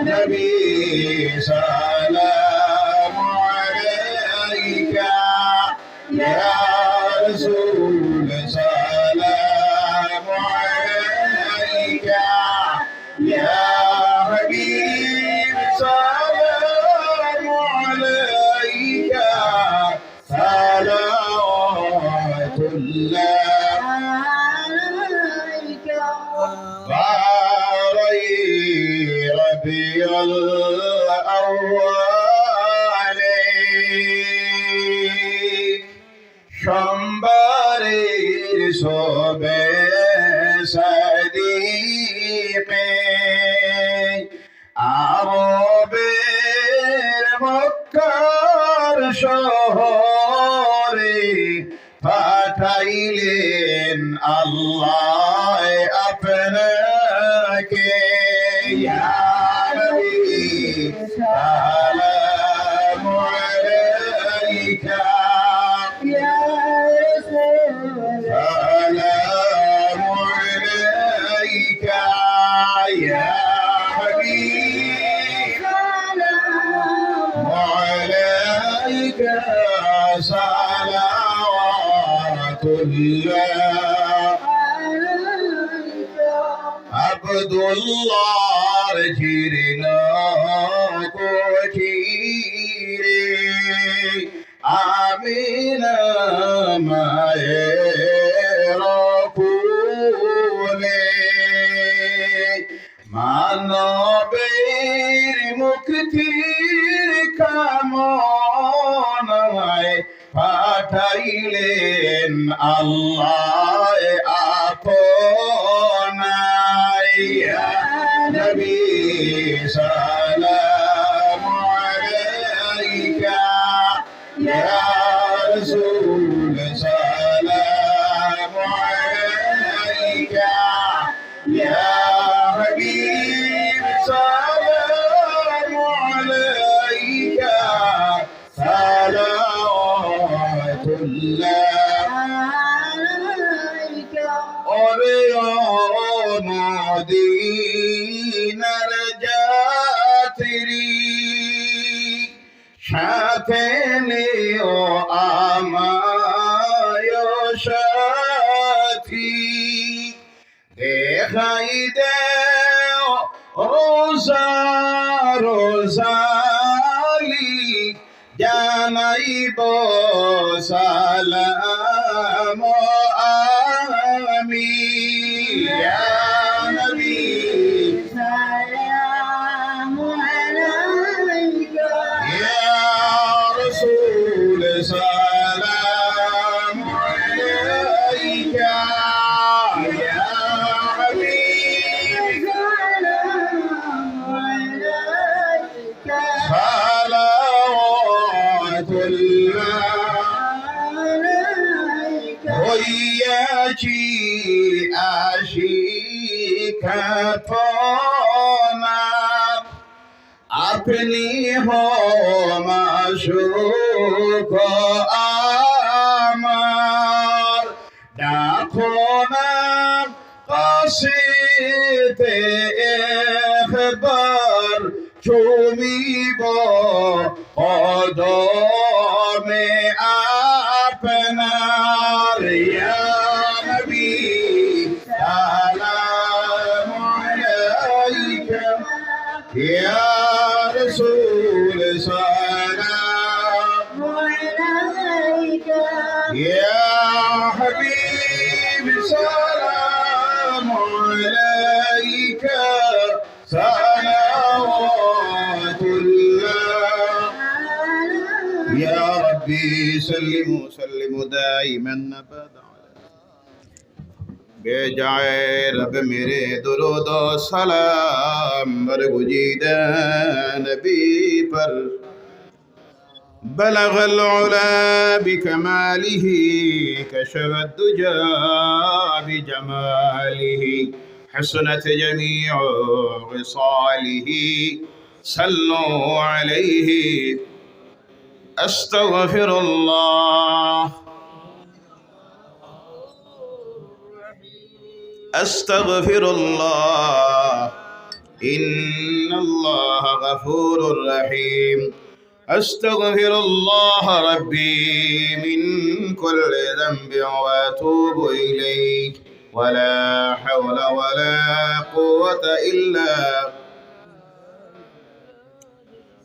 النبي صلى আব্দুল্লাহর চিরনা কোঠিরে আমিনা মায়ের ফুলে মানবের মুক্তির কামনায় পাঠাইলেন আল্লাহ নবী দেখাই দে রোজা রোজালি জানাইব সালাম আমি। ইয়া হমাশুক আমার। ডাকো না কাশিতে একবার চুমিব কদমে আপনার। ইয়া ربي سلم وسلم دائما ابدا. بجائے رب میرے درود و سلام بر گجید نبی پر. بلغ العلا بكماله كشف الدجى بجماله. حسنت جميع خصاله صلوا عليه أستغفر الله. أستغفر الله. إن الله غفور رحيم. أستغفر الله ربي من كل ذنب وأتوب إليه ولا حول ولا قوة إلا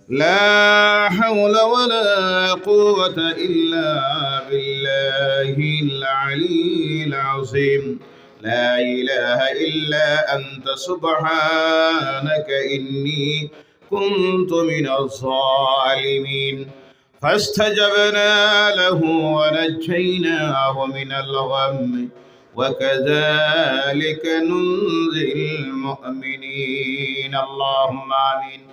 لا حول ولا قوة إلا بالله العلي العظيم. لا إله إلا أنت سبحانك إني كنت من الظالمين. فاستجبنا له ونجيناه من الغم وكذلك ننزل المؤمنين. اللهم آمين.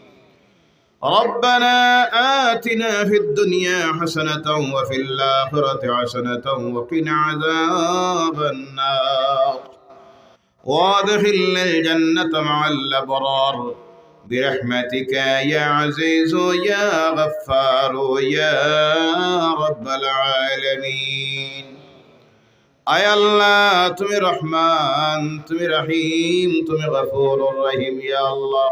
ربنا آتنا في الدنيا حسنة وفي الآخرة حسنة وقنا عذاب النار وادخلنا الجنة مع الأبرار برحمتك يا عزيز يا غفار يا رب العالمين আয় আল্লাহ তুমি রহমান তুমি রহিম তুমি গফুর রহিম ইয়া আল্লাহ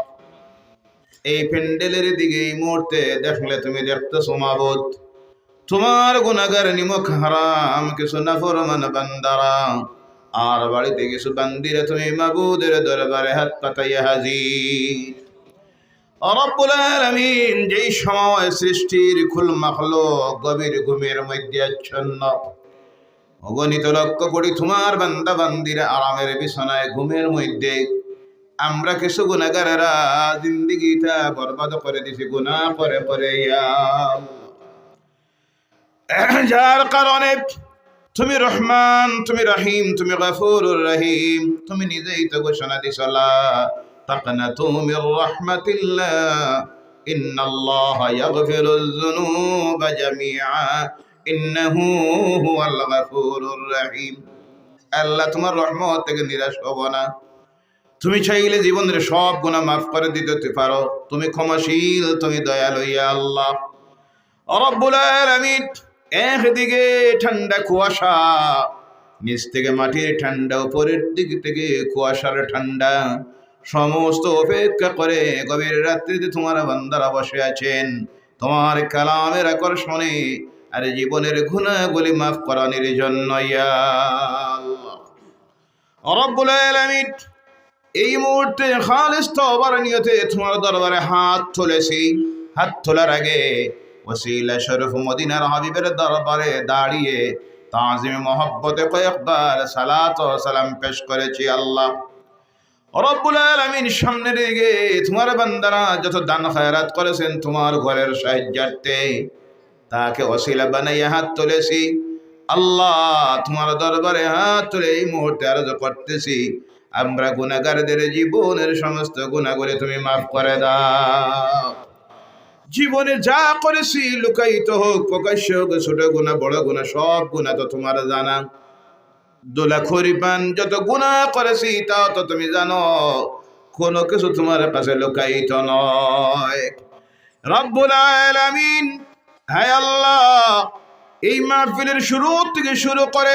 এই প্যান্ডেলের দিকে এই মুহূর্তে দেখলে তুমি দেখতেছো মাবুদ। তোমার গুণাগার নিমক হারাম, কিছু নাফরমান বান্দারা। আর বাড়িতে কিছু বান্দিরে তুমি মাবুদের দরবারে হাত পাতাইয়া হাজির। রব্বুল আলামিন যেই সময় সৃষ্টির খুল মাখলো গভীর ঘুমের মধ্যে আচ্ছন্ন। অগণিত লক্ষ্য করি তোমার বান্দা বান্দিরা আরামের বিছানায় ঘুমের মধ্যে আমরা কিছু গুণাগারেরা জিন্দিগিটা বরবাদ করে দিছি, গুণা করে করে। যার কারণে তুমি রহমান, তুমি রহিম, তুমি গফুর রহিম, তুমি নিজেই তো ঘোষণা দিছলা তাকনাতু মির রাহমাতিল্লাহ, ইন্নাল্লাহা ইয়াগফিরুয যুনুবা জামিআ, ইন্নাহু হুয়াল গফুরুর রহিম আল্লাহ তোমার রহমত থেকে নিরাশ হব না তুমি চাইলে জীবনের সব গুণা মাফ করে দিতে পারো। তুমি ক্ষমাশীল, তুমি দয়ালু ইয়া আল্লাহ। একদিকে ঠান্ডা কুয়াশা, নিচ থেকে মাটির ঠান্ডা, উপরের দিক থেকে কুয়াশার ঠান্ডা, সমস্ত অপেক্ষা করে গভীর রাত্রিতে তোমার বান্দারা বসে আছেন। তোমার কালামের আকর্ষণে আর জীবনের গুণাগুলি মাফ করানোর জন্য ইয়া এই মুহূর্তে খালিস তওবার নিয়তে তোমার দরবারে হাত তুলেছি। হাত তোলার আগে ওসিলা শরীফ মদিনার হাবিবের দরবারে দাঁড়িয়ে তাজিম মহব্বতে কয়েকবার সালাত ও সালাম পেশ করেছি আল্লাহ। রব্বুল আলামিন সামনের দিকে তোমার বান্দারা যত দান খায়রাত করেছেন তোমার ঘরের সাহায্যার্থে তাকে অশিলা বানাইয়া হাত তুলেছি। আল্লাহ তোমার দরবারে হাত তুলে এই মুহূর্তে আরজ করতেছি। আমরা গুণাগারদের জীবনের সমস্ত গুণাগুলি তুমি মাফ করে দাও। জীবনে যা করেছি, লুকায়িত হোক, প্রকাশ্য হোক, ছোট গুণা বড় গুণা সব গুণা তো তোমার জানা। দোলা খরিপান যত গুণা করেছি, তাও তো তুমি জানো, কোনো কিছু তোমার কাছে লুকায়িত নয়। রব্বুল আলামিন, হায় আল্লাহ, এই মাহফিলের শুরু থেকে শুরু করে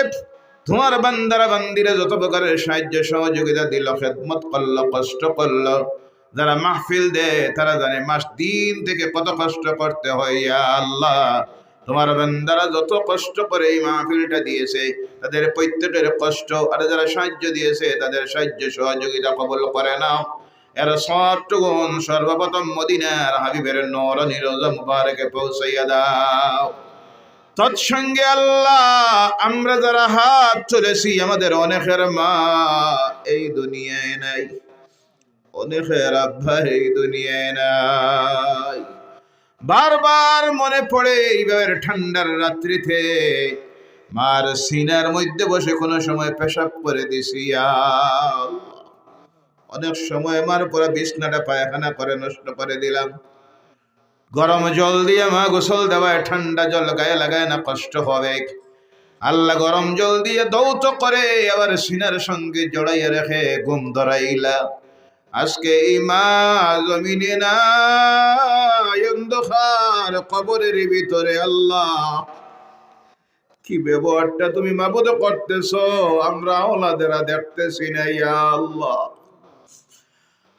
তোমার বান্দারা বান্দিরা যত প্রকারের সাহায্য, সহযোগিতা দিল, খেদমত করল, কষ্ট করল। যারা মাহফিল দেয় তারা জানে মাস দিন থেকে কত কষ্ট করতে হয় আল্লাহ। তোমার বান্দারা যত কষ্ট করে এই মাহফিলটা দিয়েছে, তাদের প্রত্যেকের কষ্ট, আর যারা সাহায্য দিয়েছে, তাদের সাহায্য, সহযোগিতা কবল করে না এর সর্বপ্রথম মদিনার হাবিবের নর নিরোজা মুবারকে পৌঁছাইয়া দাও। তৎসঙ্গে আল্লাহ, আমরা যারা হাত চলেছি আমাদের অনেকের মা এই দুনিয়ায় নাই। অনেকের আব্বা এই দুনিয়ায় নাই। বারবার মনে পড়ে এইবার ঠান্ডার রাত্রিতে, মার সিনার মধ্যে বসে কোনো সময় পেশাব করে দিছি। অনেক সময় আমার পুরো বিছনাটা পায়খানা করে, নষ্ট করে দিলাম। গরম জল দিয়ে মা গোসল দেওয়ায় ঠান্ডা জল গায়ে লাগায় না কষ্ট হবে। আল্লাহ গরম জল দিয়ে দৌত করে, আবার সিনার সঙ্গে জড়াইয়া রেখে ঘুম ধরাইলা। আজকে এই মা জমিনে না কবরের ভিতরে আল্লাহ। কি ব্যবহারটা তুমি মাবুদ করতেছ? আমরা ওলাদেরা দেখতেছি না, ইয়া আল্লাহ।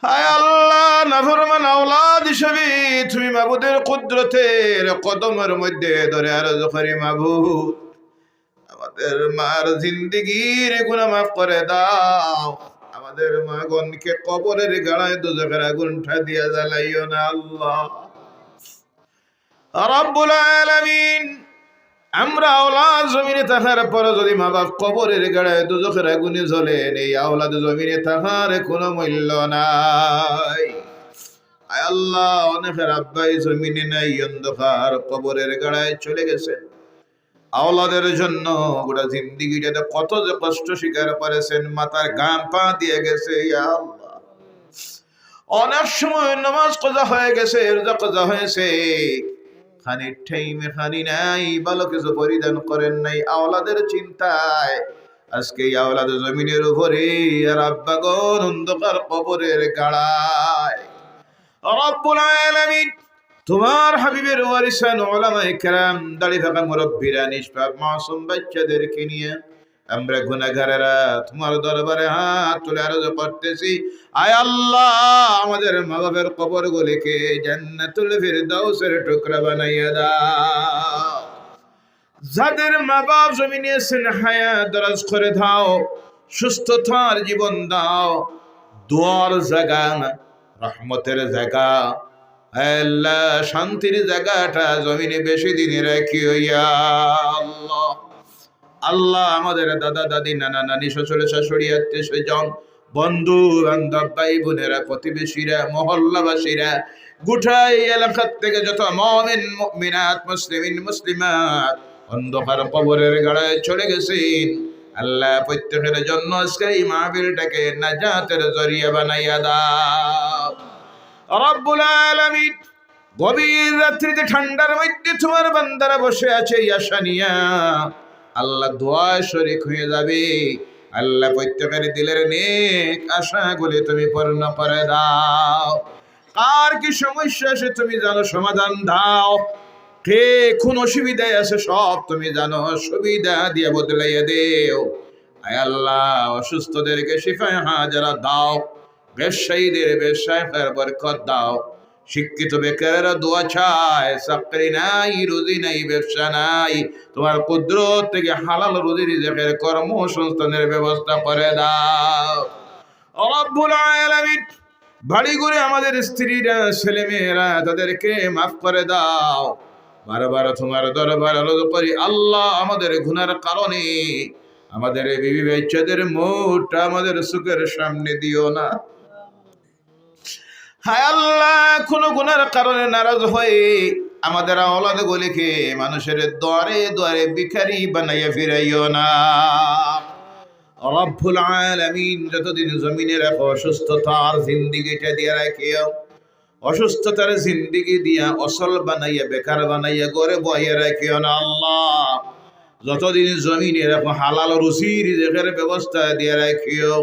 হায় আল্লাহ নাফরমান আওলাদ হিসেবে তুমি মাবুদের কুদরতের কদমের মধ্যে ধরে আর করি মাবুদ। আমাদের মার জিন্দিগির গুণা মাফ করে দাও। আমাদের মাগনকে কবরের গাড়ায় দুজকের আগুনটা দিয়া জ্বালাইও না আল্লাহ। রব্বুল আলামিন আমরা আওলাদ জমিনে থাকার পর যদি মা বাপ কবরের গাড়ায় দুজকের আগুনে জ্বলেন এই আওলাদ জমিনে থাকার কোনো মূল্য নাই। আল্লাহ, অনেকের আব্বাই জমিনে নাই, অন্ধকার কবরের গাড়ায় চলে গেছেন আওলাদের জন্য গোটা জিন্দিগিটাতে কত যে কষ্ট স্বীকার করেছেন, মাথার গান পা দিয়ে গেছে আল্লাহ। অনেক সময় নামাজ কজা হয়ে গেছে, রোজা কজা হয়েছে খানির ঠেইমে খানি নাই, ভালো কিছু পরিধান করেন নাই আওলাদের চিন্তায়। আজকে আওলাদ জমিনের উপরে, আর আব্বাগন অন্ধকার কবরের গাড়ায়। রব্বুল আলামিন, তোমার হাবিবের ওয়ারিসান ওলামায়ে কেরাম, দাড়ি থাকা মুরব্বীরা নিষ্পাপ মাসুম বাচ্চাদেরকে নিয়ে আমরা গুনাহগারেরা তোমার দরবারে হাত তুলে আরজ করতেছি আয় আল্লাহ, আমাদের মা বাবার কবর গুলিকে জান্নাতুল ফিরদাউসের টুকরা বানাইয়া দাও। যাদের মা বাপ জমিনে আছেন হায়া দরাজ করে দাও সুস্থ সুস্থতার জীবন দাও। দোয়ার জায়গা, রহমতের জায়গা আল্লাহ, শান্তির জায়গাটা জমিনে বেশি দিনে রাখি, ইয়া আল্লাহ। আল্লাহ আমাদের দাদা, দাদি, নানা, নানি, শ্বশুর, শাশুড়ি, আত্মীয় স্বজন বন্ধু বান্ধব ভাই বোনেরা প্রতিবেশীরা, মহল্লাবাসীরা গোটাই এলাকার থেকে যত মমিন মিনাত মুসলিমিন, মুসলিমাত, অন্ধকার কবরের গাড়ায় চলে গেছেন। আল্লাহ প্রত্যেকের জন্য আজকে এই মাহবিলটাকে নাজাতের জরিয়া বানাইয়া দাও। রব্বুল আলামিন গভীর রাত্রিতে ঠান্ডার মধ্যে তোমার বান্দারা বসে আছে এই আশা নিয়া। আল্লাহ দোয়া শরিক হয়ে যাবে। আল্লাহ প্রত্যেকের দিলের নেক আশাগুলি তুমি পূর্ণ করে দাও। কার কি সমস্যা আছে তুমি জানো সমাধান দাও। কে কোন অসুবিধায় আছে সব তুমি জানো সুবিধা দিয়ে বদলাইয়া দেও। আয় আল্লাহ, অসুস্থদেরকে শিফায় হাজারা দাও। ব্যবসায়ীদের ব্যবসায় বরকত দাও। শিক্ষিত বেকারেরা দোয়া চায়, চাকরি নাই, রুজি নাই, ব্যবসা নাই, তোমার কুদরত থেকে হালাল রুজি রিজেকের কর্মসংস্থানের ব্যবস্থা করে দাও। রব্বুল আলামিন বাড়ি ঘুরে আমাদের স্ত্রীরা ছেলে মেয়েরা তাদেরকে মাফ করে দাও। বারবার তোমার দরবার আলোচ করি, আল্লাহ আমাদের গুনার কারণে আমাদের বিবি বাচ্চাদের মুখটা আমাদের সুখের সামনে দিও না। হায় আল্লাহ, কোন গুনার কারণে নারাজ হয়ে আমাদের আওলাদ গুলিকে মানুষের দ্বারে দ্বারে ভিখারি বানাইয়া ফিরাইও না। রব্বুল আলামিন যতদিন জমিনে রাখো, অসুস্থতার জিন্দিগিটা দিয়ে রাখিও। অসুস্থতার জিন্দিগি দিয়া অসল বানাইয়া, বেকার বানাইয়া গড়ে বইয়া রাখিও না আল্লাহ। যতদিন জমিনে রাখো, হালাল রুচির রেখের ব্যবস্থা দিয়ে রাখিও।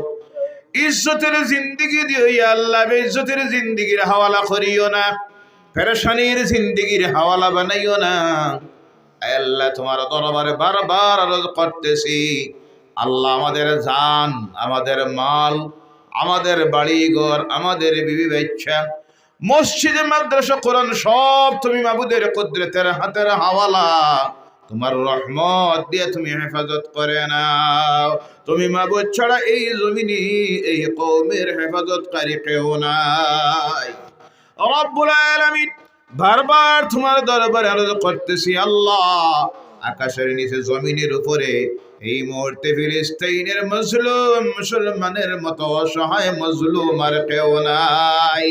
ইজ্জতের জিন্দিগি দিও আল্লাহ ইজ্জতের জিন্দিগির হাওয়ালা করিও না, পেরেশানির জিন্দিগির হাওয়ালা বানাইও না। আল্লাহ, তোমার দরবারে বারবার আরজ করতেছি। আল্লাহ আমাদের জান, আমাদের মাল, আমাদের বাড়িঘর, আমাদের বিবি বাচ্চা, মসজিদে, মাদ্রাসা, কোরআন সব তুমি মাবুদের কুদরতের হাতের হাওয়ালা। তোমার রহমত দিয়ে তুমি হেফাজত করে নাও। তুমি মাবুদ ছাড়া এই জমিনে এই কৌমের হেফাজতকারী কেউ নাই। রব্বুল আলামিন বারবার তোমার দরবারে আরজ করতেছি, আল্লাহ আকাশের নিচে, জমিনের উপরে। এই মুহূর্তে ফিলিস্তাইনের মজলুম মুসলমানের মতো অসহায় মজলুম আর কেউ নাই।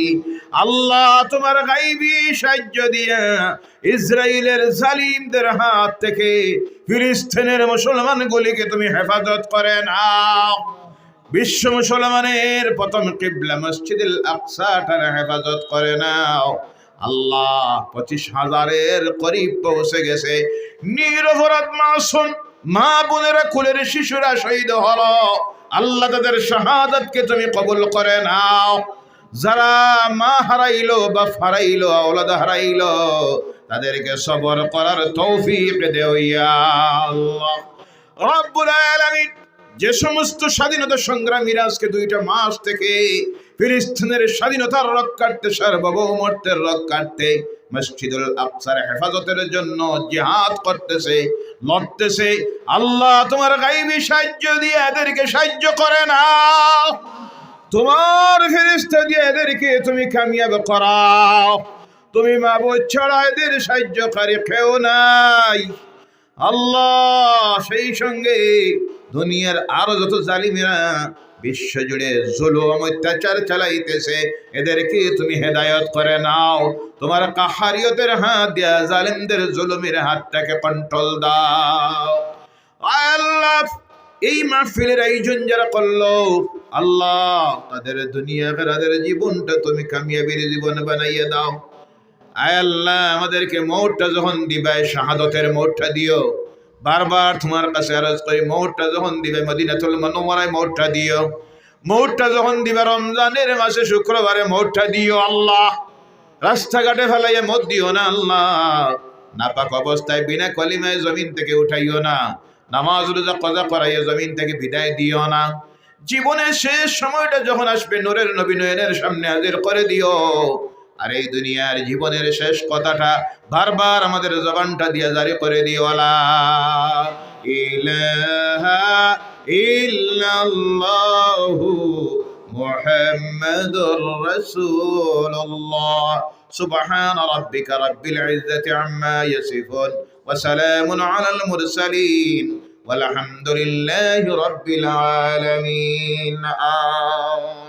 আল্লাহ তোমার গাইবি সাহায্য দিয়া ইসরায়েলের জালিমদের হাত থেকে ফিলিস্তিনের মুসলমানগুলিকে তুমি হেফাজত করে নাও। বিশ্ব মুসলমানের প্রথম কিবলা মসজিদুল আকসাটার হেফাজত করে নাও। আল্লাহ পঁচিশ হাজারের করিব পৌঁছে গেছে। নিরপরাধ মাসুম মা বোনেরা কুলের শিশুরা শহীদ হলো। আল্লাহ তাদের শাহাদাতকে তুমি কবুল করে নাও। যারা মা হারাইলো বা ফারাইলো, আওলাদ হারাইলো, তাদেরকে সবর করার তৌফিক দেও ইয়া আল্লাহ। যে সমস্ত স্বাধীনতা সংগ্রামীরা আজকে দুইটা মাস থেকে ফিলিস্তিনের স্বাধীনতার রক্ষার্থে, সার্বভৌমত্বের রক্ষার্থে মসজিদুল আকসার হেফাজতের জন্য জিহাদ করতেছে, লড়তেছে। আল্লাহ তোমার গাইবী সাহায্য দিয়ে এদেরকে সাহায্য করে না। তোমার ফেরিস্তা দিয়ে এদেরকে তুমি কামিয়াব করাও। তুমি মাবুদ ছাড়া এদের সাহায্যকারী কেউ নাই। আল্লাহ সেই সঙ্গে দুনিয়ার আরও যত জালিমেরা বিশ্ব জুড়ে জুলুম অত্যাচার চালাইতেছে। এদেরকে তুমি হেদায়ত করে নাও। তোমার কাহারিয়তের হাত দিয়া জালিমদের জুলুমের হাতটাকে কন্ট্রোল দাও। আল্লাহ, এই মাহফিলের আয়োজন যারা করল, আল্লাহ, তাদের দুনিয়া তাদের জীবনটা তুমি কামিয়াবির জীবন বানাইয়ে দাও। আয় আল্লাহ, আমাদেরকে মৌটটা যখন দিবাই শাহাদতের মৌটটা দিও। বারবার তোমার কাছে আরজ করি মৌটটা যখন দিবে মদিনাতুল মনোমরায় মৌটটা দিও। মৌটটা যখন দিবে রমজানের মাসে শুক্রবারে মৌটটা দিও আল্লাহ। রাস্তাঘাটে ফেলাইয়া মত দিও না আল্লাহ। নাপাক অবস্থায় বিনা কলিমায় জমিন থেকে উঠাইও না। নামাজ রোজা কজা করাইয়া জমিন থেকে বিদায় দিও না। জীবনের শেষ সময়টা যখন আসবে, নূরের নবী নয়নের সামনে হাজির করে দিও। আর এই দুনিয়ার জীবনের শেষ কথাটা বারবার আমাদের জবানটা দিয়ে জারি করে দিও লা ইলাহা ইল্লাল্লাহু মুহাম্মাদুর রাসূলুল্লাহ سبحان ربك رب العزة عما يصفون وسلام على المرسلين والحمد لله رب العالمين آمين